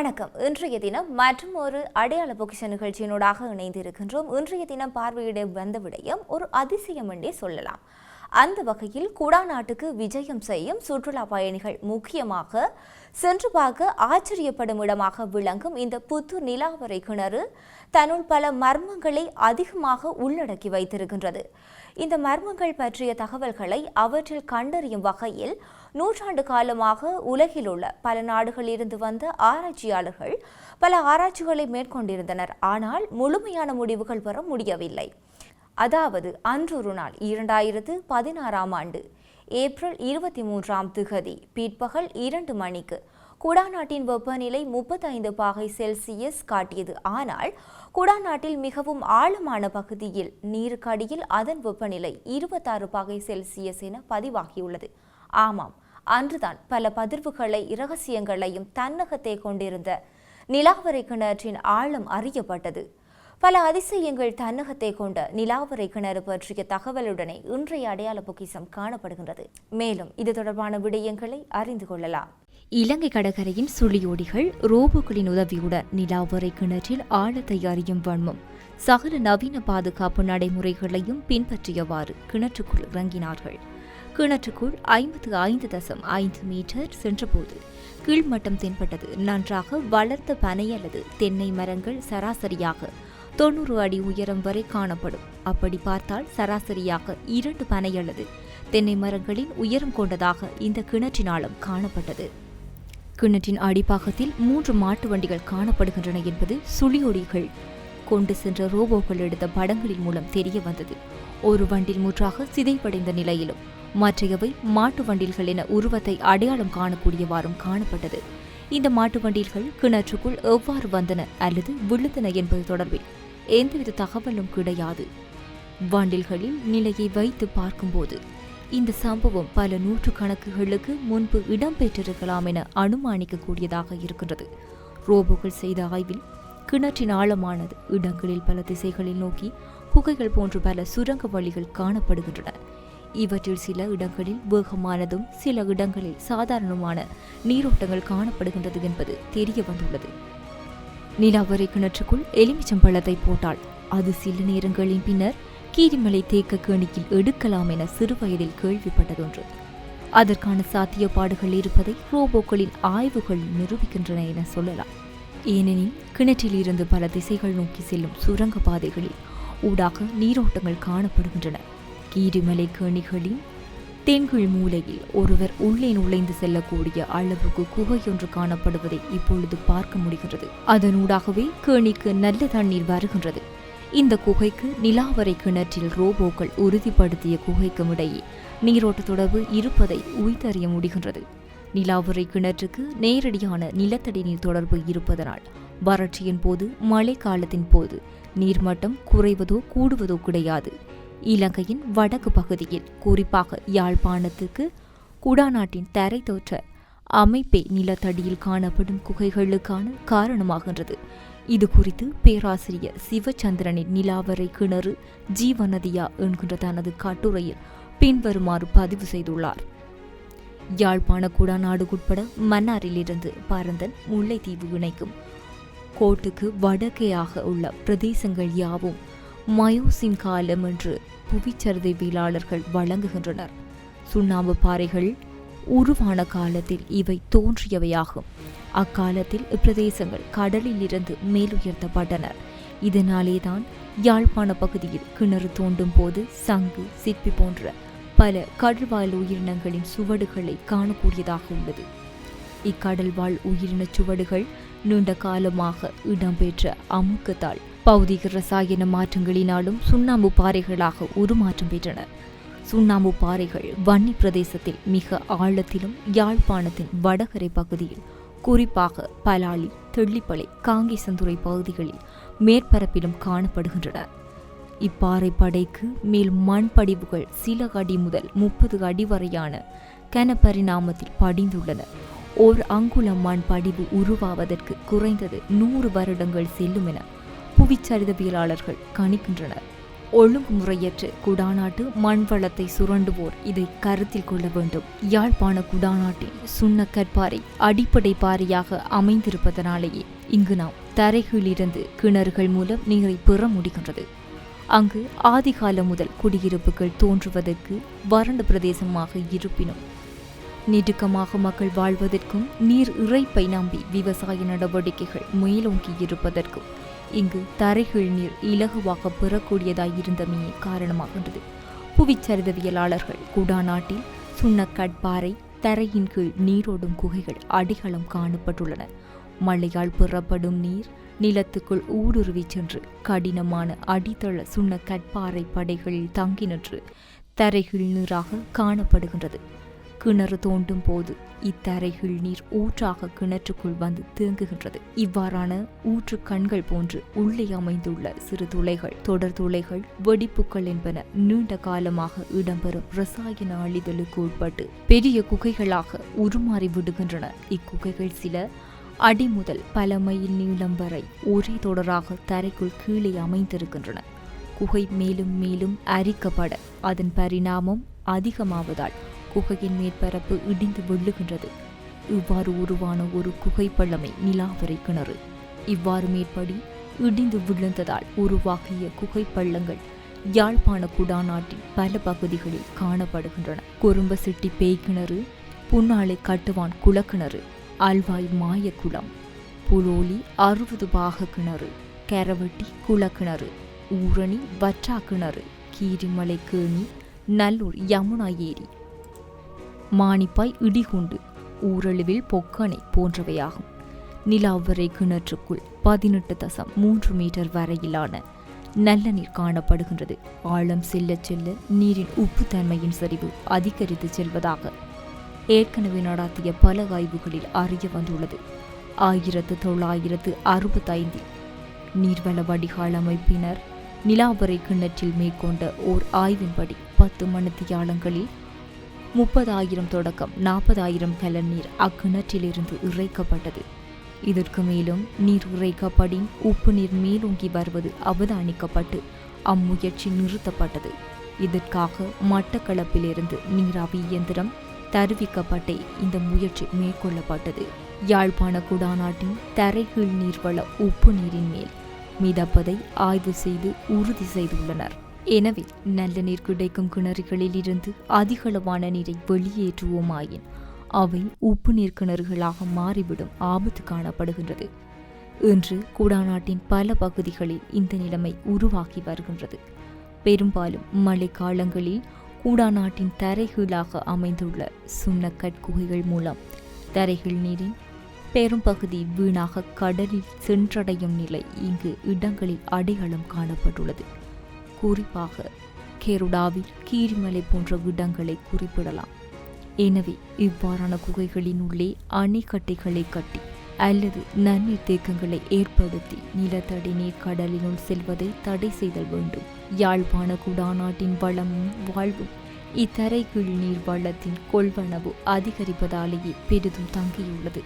வணக்கம். இன்றைய தினம் மற்றும் ஒரு அடையாள பொக்கிஷ நிகழ்ச்சியினூடாக இணைந்திருக்கின்றோம். இன்றைய தினம் பார்வையிட வந்த விடயம் ஒரு அதிசயம் என்றே சொல்லலாம். அந்த வகையில் குடாநாட்டுக்கு விஜயம் செய்யும் சுற்றுலா பயணிகள் முக்கியமாக சென்று பார்க்க ஆச்சரியப்படும் இடமாக விளங்கும் இந்த புத்தூர் நிலாவரை கிணறு தன்னுள் பல மர்மங்களை அதிகமாக உள்ளடக்கி வைத்திருக்கின்றது. இந்த மர்மங்கள் பற்றிய தகவல்களை அவற்றில் கண்டறியும் வகையில் நூற்றாண்டு காலமாக உலகில் உள்ள பல நாடுகளிலிருந்து வந்த ஆராய்ச்சியாளர்கள் பல ஆராய்ச்சிகளை மேற்கொண்டிருந்தனர். ஆனால் முழுமையான முடிவுகள் பெற முடியவில்லை. அதாவது அன்றொரு நாள் இரண்டாயிரத்து பதினாறாம் ஆண்டு ஏப்ரல் இருபத்தி மூன்றாம் திகதி பிற்பகல் இரண்டு மணிக்கு குடாநாட்டின் வெப்பநிலை முப்பத்தைந்து பாகை செல்சியஸ் காட்டியது. ஆனால் குடாநாட்டில் மிகவும் ஆழமான பகுதியில் நீருக்கடியில் அதன் வெப்பநிலை இருபத்தாறு பாகை செல்சியஸ் என பதிவாகியுள்ளது. ஆமாம் அன்றுதான் பல பதிர்வுகளை இரகசியங்களையும் தன்னகத்தை கொண்டிருந்த நிலாவரை கிணற்றின் ஆழம் அறியப்பட்டது. பல அதிசயங்கள் தன்னகத்தை கொண்ட நிலாவரை கிணறு பற்றிய தகவலுடனே இன்றைய அடையாள பொக்கிசம் காணப்படுகின்றது. மேலும் இது தொடர்பான விடயங்களை அறிந்து கொள்ளலாம். இலங்கை கடற்கரையின் சுழியோடிகள் ரோபோக்களின் உதவியுடன் நிலாவரை கிணற்றில் ஆழத்தை அறியும் வன்மம் சகல நவீன பாதுகாப்பு நடைமுறைகளையும் பின்பற்றியவாறு கிணற்றுக்குள் இறங்கினார்கள். கிணற்றுக்குள் ஐம்பத்து ஐந்து தசம் ஐந்து மீட்டர் சென்றபோது கீழ்மட்டம் தென்பட்டது. நன்றாக வளர்ந்த பனை அல்லது தென்னை மரங்கள் சராசரியாக தொண்ணூறு அடி உயரம் வரை காணப்படும். அப்படி பார்த்தால் சராசரியாக இரண்டு பனை அல்லது தென்னை மரங்களின் உயரம் கொண்டதாக இந்த கிணற்றினாலும் காணப்பட்டது. கிணற்றின் அடிப்பாகத்தில் மூன்று மாட்டு வண்டிகள் காணப்படுகின்றன என்பது சுழியொடிகள் கொண்டு சென்ற ரோபோக்கள் எடுத்த படங்களின் மூலம் தெரிய வந்தது. ஒரு வண்டில் முற்றாக சிதைவடைந்த நிலையிலும் மற்றையவை மாட்டு வண்டில்கள் என உருவத்தை அடையாளம் காணக்கூடியவாறும் காணப்பட்டது. இந்த மாட்டு வண்டில்கள் கிணற்றுக்குள் எவ்வாறு வந்தன அல்லது விழுந்தன என்பது தொடர்பில் எந்தவித தகவலும் கிடையாது. வண்டில்களில் நிலையை வைத்து பார்க்கும்போது இந்த சம்பவம் பல நூற்றுக்கணக்குகளுக்கு முன்பு இடம்பெற்றிருக்கலாம் என அனுமானிக்கக்கூடியதாக இருக்கின்றது. ரோபோக்கள் செய்த ஆய்வில் கிணற்றின் ஆழமானது இடங்களில் பல திசைகளில் நோக்கி குகைகள் போன்ற பல சுரங்க வழிகள் காணப்படுகின்றன. இவற்றில் சில இடங்களில் வேகமானதும் சில இடங்களில் சாதாரணமான நீரோட்டங்கள் காணப்படுகின்றது என்பது தெரிய வந்துள்ளது. நிலாவரை கிணற்றுக்குள் எலுமிச்சம்பழத்தை போட்டால் அது சில நேரங்களின் பின்னர் கீரிமலை தேக்க கேணியில் எடுக்கலாம் என சிறுவயதில் கேள்விப்பட்டதொன்று. அதற்கான சாத்தியப்பாடுகள் இருப்பதை ரோபோக்களின் ஆய்வுகள் நிரூபிக்கின்றன என சொல்லலாம். ஏனெனில் கிணற்றில் இருந்து பல திசைகள் நோக்கி செல்லும் சுரங்க பாதைகளில் ஊடாக நீரோட்டங்கள் காணப்படுகின்றன. கீரிமலை கேணிகளின் தென்கீழ் மூலையில் ஒருவர் உள்ளே நுழைந்து செல்லக்கூடிய அளவுக்கு குகையொன்று காணப்படுவதை இப்பொழுது பார்க்க முடிகிறது அதனூடாகவே கேணிக்கு நல்ல தண்ணீர் வருகின்றது. இந்த குகைக்கு நிலாவரை கிணற்றில் ரோபோக்கள் உறுதிப்படுத்திய குகைக்கும் இடையே நீரோட்ட தொடர்பு இருப்பதை உய்தறிய முடிகின்றது. நிலாவரை கிணற்றுக்கு நேரடியான நிலத்தடி நீர் தொடர்பு இருப்பதனால் வறட்சியின் போது மழை காலத்தின் போது நீர்மட்டம் குறைவதோ கூடுவதோ கிடையாது. இலங்கையின் வடக்கு பகுதியில் குறிப்பாக யாழ்ப்பாணத்துக்கு குடாநாட்டின் தரை தோற்ற அமைப்பே நிலத்தடியில் காணப்படும் குகைகளுக்கான காரணமாகின்றது. இது குறித்து பேராசிரியர் சிவச்சந்திரனின் நிலாவரை கிணறு ஜீவநதியா என்கின்ற தனது கட்டுரையில் பின்வருமாறு பதிவு செய்துள்ளார். யாழ்ப்பாண குடாநாடுக்குட்பட உட்பட மன்னாரிலிருந்து பரந்தன் முல்லைத்தீவு இணைக்கும் கோட்டுக்கு வடக்கேயாக உள்ள பிரதேசங்கள் யாவும் மயோசின் காலம் என்று புவிச்சரிதைவியலாளர்கள் வழங்குகின்றனர். சுண்ணாம்பு பாறைகள் உருவான காலத்தில் இவை தோன்றியவையாகும். அக்காலத்தில் இப்பிரதேசங்கள் கடலில் இருந்து மேலுயர்த்தப்பட்டனர் இதனாலேதான் யாழ்ப்பாண பகுதியில் கிணறு தோண்டும் போது சங்கு சிற்பி போன்ற பல கடல்வாழ் உயிரினங்களின் சுவடுகளை காணக்கூடியதாக உள்ளது. இக்கடல்வாழ் உயிரின சுவடுகள் நீண்ட காலமாக இடம்பெற்ற அமுக்கத்தால் பௌதிக ரசாயன மாற்றங்களினாலும் சுண்ணாம்பு பாறைகளாக உருமாற்றம் பெற்றன. சுண்ணாம்பு பாறைகள் வன்னி பிரதேசத்தில் மிக ஆழத்திலும் யாழ்ப்பாணத்தின் வடகரை பகுதியில் குறிப்பாக பலாலி தெள்ளிப்பளை காங்கேசந்துறை பகுதிகளில் மேற்பரப்பிலும் காணப்படுகின்றன. இப்பாறை படைக்கு மேல் மண் படிவுகள் சில அடி முதல் முப்பது அடி வரையான கனபரிணாமத்தில் படிந்துள்ளன. ஓர் அங்குலம் மண் படிவு உருவாவதற்கு குறைந்தது நூறு வருடங்கள் செல்லும் என புவிச்சரிதவியலாளர்கள் கணிக்கின்றனர். ஒழுங்குமுறையற்ற குடாநாட்டு மண் வளத்தை சுரண்டுவோர் இதை கருத்தில் கொள்ள வேண்டும். யாழ்ப்பாண குடாநாட்டில் சுண்ண கற்பாறை அடிப்படை பாறையாக அமைந்திருப்பதனாலேயே இங்கு நாம் தரைகளிலிருந்து கிணறுகள் மூலம் நீரை பெற முடிகின்றது. அங்கு ஆதிகாலம் முதல் குடியிருப்புகள் தோன்றுவதற்கு வறண்ட பிரதேசமாக இருப்பினும் நெடுக்கமாக மக்கள் வாழ்வதற்கும் நீர் இறைப்பை நம்பி விவசாய நடவடிக்கைகள் மேலோங்கி இருப்பதற்கும் இங்கு தரைகள் நீர் இலகுவாக பெறக்கூடியதாயிருந்தமையே காரணமாகின்றது. புவிச்சரிதவியலாளர்கள் குடாநாட்டில் சுண்ணக்கட்பாறை தரையின் கீழ் நீரோடும் குகைகள் அடிகளம் காணப்பட்டுள்ளன. மழையால் பெறப்படும் நீர் நிலத்துக்குள் ஊடுருவிச் சென்று கடினமான அடித்தள சுண்ணக்கட்பாறை படைகளில் தங்கி நின்று தரைகள் நீராக காணப்படுகின்றது. கிணறு தோண்டும் போது இத்தரைகள் நீர் ஊற்றாக கிணற்றுக்குள் வந்து தேங்குகின்றது. இவ்வாறான ஊற்று கண்கள் போன்று உள்ளே அமைந்துள்ள சிறு துளைகள் தொடர் துளைகள் வெடிப்புகள் என்பன நீண்ட காலமாக இடம்பெறும் ரசாயன அழிதலுக்கு உட்பட்டு பெரிய குகைகளாக உருமாறி விடுகின்றன. இக்குகைகள் சில அடி முதல் பல மைல் நீளம் வரை ஒரே தொடராக தரைக்குள் கீழே அமைந்திருக்கின்றன. குகை மேலும் மேலும் அரிக்கப்பட அதன் பரிணாமம் அதிகமாவதால் குகையின் மேற்பரப்பு இடிந்து வெள்ளுகின்றது இவ்வாறு உருவான ஒரு குகை பள்ளமை நிலாவரை கிணறு. இவ்வாறு மேற்படி இடிந்து விழுந்ததால் உருவாகிய குகை பள்ளங்கள் யாழ்ப்பாண குடாநாட்டின் பல பகுதிகளில் காணப்படுகின்றன. குறும்ப சிட்டி பேய் புன்னாலை கட்டுவான் குளக்கிணறு அல்வாய் மாயக்குளம் புலோலி அறுபது பாக கிணறு கரவட்டி குளக்கிணறு ஊரணி வற்றா கிணறு கீரிமலை கேணி நல்லூர் யமுனா ஏரி மானிப்பாய் இடிகுண்டு ஊரளவில் பொக்கணை போன்றவையாகும். நிலாவரை கிணற்றுக்குள் பதினெட்டு தசம் மூன்று மீட்டர் வரையிலான நல்ல நீர் காணப்படுகின்றது. ஆழம் செல்ல செல்ல நீரின் உப்புத்தன்மையின் சரிவு அதிகரித்து செல்வதாக ஏற்கனவே நடாத்திய பல ஆய்வுகளில் அறிய வந்துள்ளது. ஆயிரத்து தொள்ளாயிரத்து அறுபத்தைந்தில் நீர்வள வடிகால் அமைப்பினர் நிலாவரை கிணற்றில் மேற்கொண்ட ஓர் ஆய்வின்படி பத்து மணித்தியாலங்களில் முப்பதாயிரம் தொடக்கம் நாற்பதாயிரம் கலன் நீர் அக்கிணற்றிலிருந்து இறைக்கப்பட்டது. இதற்கு மேலும் நீர் இறைக்கப்படின் உப்பு நீர் மேலோங்கி வருவது அவதானிக்கப்பட்டு அம்முயற்சி நிறுத்தப்பட்டது. இதற்காக மட்டக்களப்பிலிருந்து நீராவி இயந்திரம் தருவிக்கப்பட்டே இந்த முயற்சி மேற்கொள்ளப்பட்டது. யாழ்ப்பாண குடாநாட்டின் தரைகீழ் நீர்வள உப்பு நீரின் மேல் மிதப்பதை ஆய்வு செய்து உறுதி செய்துள்ளனர். எனவே நல்ல நீர் கிடைக்கும் கிணறுகளில் இருந்து அதிகளவான நீரை வெளியேற்றுவோமாயின் அவை உப்பு நீர் கிணறுகளாக மாறிவிடும் ஆபத்து காணப்படுகின்றது. இன்று குடாநாட்டின் பல பகுதிகளில் இந்த நிலைமை உருவாகி வருகின்றது. பெரும்பாலும் மழைக்காலங்களில் கூடாநாட்டின் தரைகீழாக அமைந்துள்ள சுண்ணக்கட் குகைகள் மூலம் தரைகள் நீரின் பெரும்பகுதி வீணாக கடலில் சென்றடையும் நிலை இங்கு இடங்களில் அடையாளம் காணப்பட்டுள்ளது. குறிப்பாக கேருடாவில் கீரிமலை போன்ற இடங்களை குறிப்பிடலாம். எனவே இவ்வாறான குகைகளின் உள்ளே அணைக்கட்டைகளை கட்டி அல்லது நன்னீர் தேக்கங்களை ஏற்படுத்தி நிலத்தடி நீர் கடலினுள் செல்வதை தடை செய்தல் வேண்டும். யாழ்ப்பாண குடாநாட்டின் வளமும் வாழ்வும் இத்தரைக்குள் நீர் வளத்தின் கொள்வனவு அதிகரிப்பதாலேயே பெரிதும் தங்கியுள்ளது.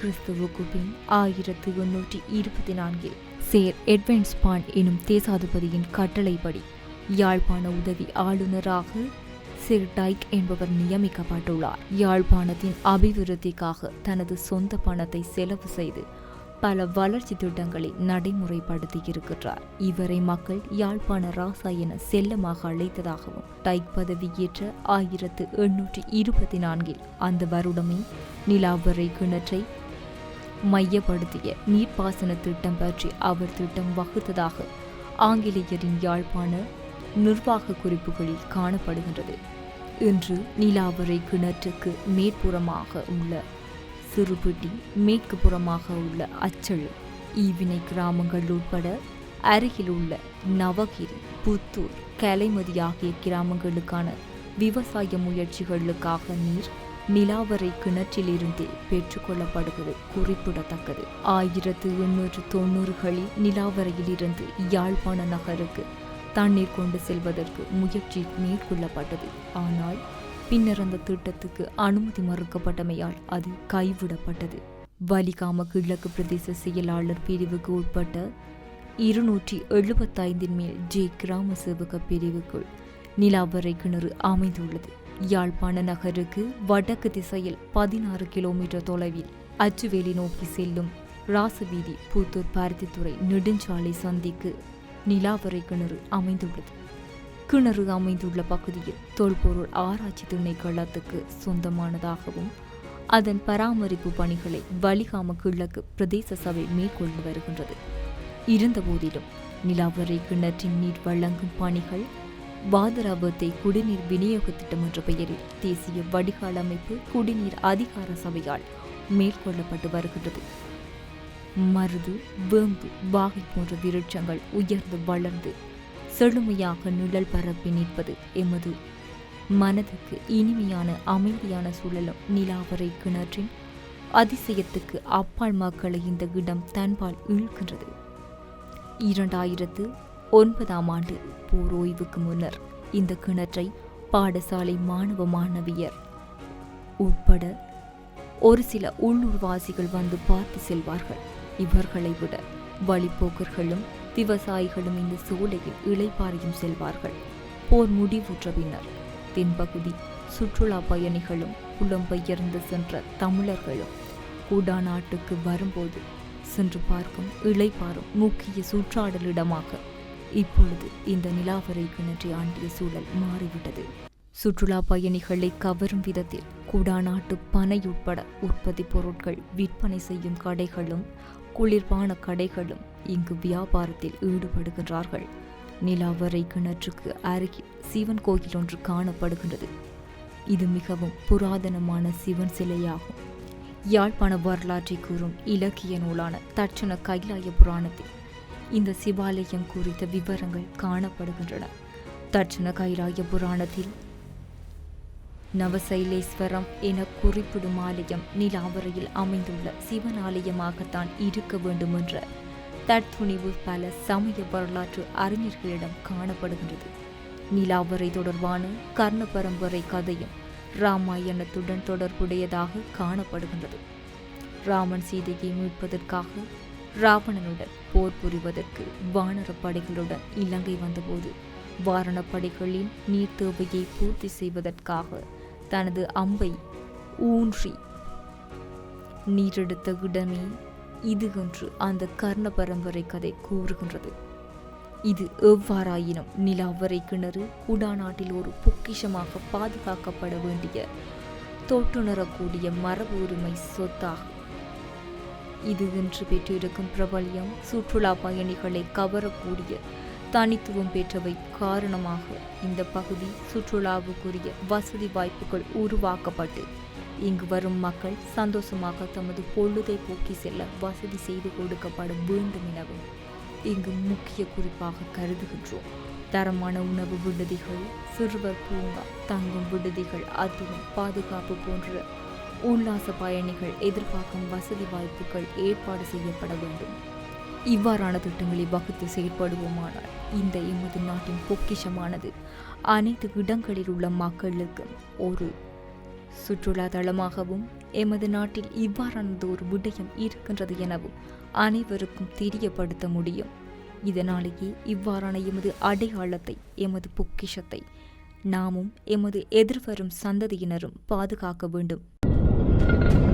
கிறிஸ்துவுக்கு பின் ஆயிரத்து எண்ணூற்றி இருபத்தி நான்கில் சேர் எட்வென்ஸ் பான் எனும் தேசாதிபதியின் கட்டளைப்படி யாழ்ப்பாண உதவி ஆளுநராக சிர் டைக் என்பவர் நியமிக்கப்பட்டுள்ளார். யாழ்ப்பாணத்தின் அபிவிருத்திக்காக தனது சொந்த பணத்தை செலவு செய்து பல வளர்ச்சி திட்டங்களை நடைமுறைப்படுத்தி இருக்கிறார் இவரை மக்கள் யாழ்ப்பாண ராசா என செல்லமாக அழைத்ததாகவும் டைக் பதவியேற்ற ஆயிரத்து எண்ணூற்றி இருபத்தி நான்கில் அந்த வருடமே நிலாவரை கிணற்றை மையப்படுத்திய நீர்ப்பாசன திட்டம் பற்றி அவர் திட்டம் வகுத்ததாக ஆங்கிலேயரின் யாழ்ப்பாண நிர்வாக குறிப்புகளில் காணப்படுகின்றது. இன்று நிலாவரை கிணற்றுக்கு மேற்புறமாக உள்ள சிறுபிட்டி மேற்கு புறமாக உள்ள அச்சழு ஈவினை கிராமங்கள் உட்பட அருகில் உள்ள நவகிரி புத்தூர் கலைமதி ஆகிய கிராமங்களுக்கான விவசாய முயற்சிகளுக்காக நீர் நிலாவரை கிணற்றிலிருந்தே பெற்றுக்கொள்ளப்படுவது குறிப்பிடத்தக்கது. ஆயிரத்து எண்ணூற்று தொண்ணூறுகளில் நிலாவரையிலிருந்து யாழ்ப்பாண நகருக்கு தண்ணீர் கொண்டு செல்வதற்கு முயற்சி மேற்கொள்ளப்பட்டது. ஆனால் பின்னர் அந்த திட்டத்துக்கு அனுமதி மறுக்கப்பட்டமையால் அது கைவிடப்பட்டது. வலிகாம கிழக்கு பிரதேச செயலாளர் பிரிவுக்கு உட்பட்ட இருநூற்றி எழுபத்தைந்தின் மேல் ஜே கிராம சேவக பிரிவுக்குள் நிலாவரை கிணறு அமைந்துள்ளது. யாழ்ப்பாண நகருக்கு வடக்கு திசையில் பதினாறு கிலோமீட்டர் தொலைவில் அச்சுவேலி நோக்கி செல்லும் ராசவீதி புத்தூர் பருத்தித்துறை நெடுஞ்சாலை சந்திக்கு நிலாவரை கிணறு அமைந்துள்ளது. கிணறு அமைந்துள்ள பகுதியில் தொல்பொருள் ஆராய்ச்சி திணைக்களத்துக்கு சொந்தமானதாகவும் அதன் பராமரிப்பு பணிகளை வலிகாம கிழக்கு பிரதேச சபை மேற்கொண்டு வருகின்றது. இருந்தபோதிலும் நிலாவரை கிணற்றின் நீர் வழங்கும் பணிகள் வாதராபத்தை குடிநீர் விநியோக திட்டம் என்ற பெயரில் தேசிய வடிகால் அமைப்பு குடிநீர் அதிகார சபையால் மேற்கொள்ளப்பட்டு வருகின்றது. மருது வேம்பு வாகை போன்ற விருட்சங்கள் உயர்ந்து வளர்ந்து செழுமையாக நிழல் பரப்பி நிற்பது எமது மனதுக்கு இனிமையான அமைதியான சூழலும் நிலாவரை கிணற்றின் அதிசயத்துக்கு அப்பால் மக்களை இந்த இடம் தன்பால் இழுக்கின்றது. இரண்டாயிரத்து ஒன்பதாம் ஆண்டு போர் ஓய்வுக்கு முன்னர் இந்த கிணற்றை பாடசாலை மாணவ மாணவியர் உட்பட ஒரு சில உள்ளூர்வாசிகள் வந்து பார்த்து செல்வார்கள். இவர்களை விட வழிப்போக்கர்களும் விவசாயிகளும் இந்த சோலையில் இளைப்பாறையும் செல்வார்கள். போர் முடிவுற்ற பின்னர் தென்பகுதி சுற்றுலா பயணிகளும் புலம்பெயர்ந்து சென்ற தமிழர்களும் குடாநாட்டுக்கு வரும்போது சென்று பார்க்கும் இளைப்பாறும் முக்கிய சுற்றாடலிடமாக இப்பொழுது இந்த நிலாவரை கிணற்றி ஆண்டிய சூழல் மாறிவிட்டது. சுற்றுலா பயணிகளை கவரும் விதத்தில் குடாநாட்டு பனை உட்பட உற்பத்தி பொருட்கள் விற்பனை செய்யும் கடைகளும் குளிர்பான கடைகளும் இங்கு வியாபாரத்தில் ஈடுபடுகின்றார்கள். நிலாவரை கிணற்றுக்கு அருகில் சிவன் கோயில் ஒன்று காணப்படுகின்றது. இது மிகவும் புராதனமான சிவன் சிலையாகும். யாழ்ப்பாண வரலாற்றை கூறும் இலக்கிய நூலான தட்சண கைலாய புராணத்தில் இந்த சிவாலயம் குறித்த விவரங்கள் காணப்படுகின்றன. தட்சண கைராய புராணத்தில் நவசைலேஸ்வரம் என குறிப்பிடும் ஆலயம் நிலாவரையில் அமைந்துள்ள சிவன் ஆலயமாகத்தான் இருக்க வேண்டும் என்ற தற்துணிவு பல சமய வரலாற்று அறிஞர்களிடம் காணப்படுகின்றது. நிலாவரை தொடர்பான கர்ண பரம்பரை கதையும் ராமாயணத்துடன் தொடர்புடையதாக காணப்படுகின்றது. ராமன் சீதையை மீட்பதற்காக ராவணனுடன் போர் புரிவதற்கு வானர படைகளுடன் இலங்கை வந்தபோது வாரணப்படைகளின் நீர் தேவையை பூர்த்தி செய்வதற்காக தனது அம்பை ஊன்றி நீரெடுத்த இடமே இது என்று அந்த கர்ண பரம்பரை கதை கூறுகின்றது. இது எவ்வாறாயினும் நிலாவரை கிணறு குடாநாட்டில் ஒரு பொக்கிஷமாக பாதுகாக்கப்பட வேண்டிய தொட்டுணரக்கூடிய மரபு உரிமை சொத்தாகும் இது இன்று பெற்றிருக்கும் பிரபல்யம் சுற்றுலா பயணிகளை கவரக்கூடிய தனித்துவம் பெற்றவை காரணமாக இந்த பகுதி சுற்றுலாவுக்குரிய வசதி வாய்ப்புகள் உருவாக்கப்பட்டு இங்கு வரும் மக்கள் சந்தோஷமாக தமது பொழுதை போக்கி செல்ல வசதி செய்து கொடுக்கப்பட வேண்டும் எனவும் இங்கு முக்கிய குறிப்பாக கருதுகின்றோம். தரமான உணவு விடுதிகள் சிறுவர் பூங்கா தங்கும் விடுதிகள் அதுவும் பாதுகாப்பு போன்ற உல்லாச பயணிகள் எதிர்பார்க்கும் வசதி வாய்ப்புகள் ஏற்பாடு செய்யப்பட வேண்டும். இவ்வாறான திட்டங்களை வகுத்து செயற்படுவோமானால் இந்த எமது நாட்டின் பொக்கிஷமானது. அனைத்து இடங்களில் உள்ள மக்களுக்கும் ஒரு சுற்றுலா தளமாகவும் எமது நாட்டில் இவ்வாறானது ஒரு விடயம் இருக்கின்றது எனவும் அனைவருக்கும் தெரியப்படுத்த முடியும். இதனாலேயே இவ்வாறான எமது அடையாளத்தை எமது பொக்கிஷத்தை நாமும் எமது எதிர்வரும் சந்ததியினரும் பாதுகாக்க வேண்டும். Thank you.